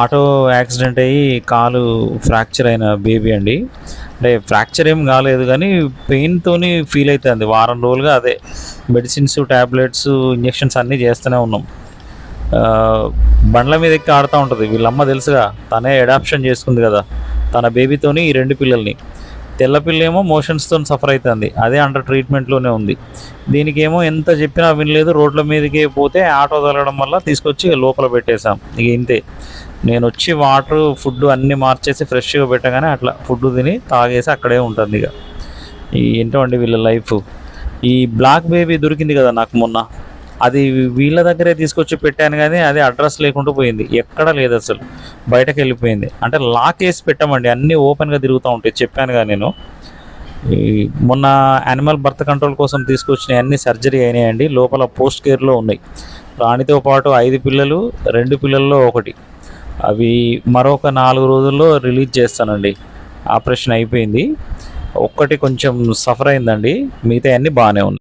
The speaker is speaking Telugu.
ఆటో యాక్సిడెంట్ అయ్యి కాలు ఫ్రాక్చర్ అయిన బేబీ అండి. అంటే ఫ్రాక్చర్ ఏం కాలేదు కానీ పెయిన్తోని ఫీల్ అవుతుంది వారం రోజులుగా అదే మెడిసిన్స్ ట్యాబ్లెట్స్ ఇంజెక్షన్స్ అన్నీ చేస్తూనే ఉన్నాం. బండ్ల మీద ఎక్కి ఆడుతూ ఉంటుంది. వీళ్ళమ్మ తెలుసుగా తనే అడాప్షన్ చేసుకుంది కదా. తన బేబీతోని ఈ రెండు పిల్లల్ని. తెల్ల పిల్ల మోషన్స్తో సఫర్ అవుతుంది అదే అండర్ ట్రీట్మెంట్లోనే ఉంది. దీనికేమో ఎంత చెప్పినా వినలేదు. రోడ్ల మీదకే పోతే ఆటో తగలడం వల్ల తీసుకొచ్చి లోపల పెట్టేశాం. ఇక ఇంతే. నేను వచ్చి వాటర్ ఫుడ్ అన్నీ మార్చేసి ఫ్రెష్గా పెట్టగానే అట్లా ఫుడ్ తిని తాగేసి అక్కడే ఉంటుంది ఇక. ఈ ఏంటో అండి వీళ్ళ లైఫ్ ఈ బ్లాక్ బేబీ దొరికింది కదా నాకు మొన్న. అది వీళ్ళ దగ్గరే తీసుకొచ్చి పెట్టాను కానీ అది అడ్రస్ లేకుండా పోయింది. ఎక్కడ లేదు అసలు. బయటకు వెళ్ళిపోయింది. అంటే లాక్ వేసి పెట్టమండి. అన్నీ ఓపెన్గా తిరుగుతూ ఉంటాయి. చెప్పానుగా నేను. ఈ మొన్న యానిమల్ బర్త్ కంట్రోల్ కోసం తీసుకొచ్చిన అన్ని సర్జరీ అయినాయండి. లోపల పోస్ట్ కేర్లో ఉన్నాయి. రాణితో పాటు ఐదు పిల్లలు రెండు పిల్లల్లో ఒకటి. అవి మరొక నాలుగు రోజుల్లో రిలీజ్ చేస్తానండి. ఆపరేషన్ అయిపోయింది. ఒక్కటి కొంచెం సఫర్ అయిందండి. మిగతా అన్నీ బాగానే ఉన్నాయి.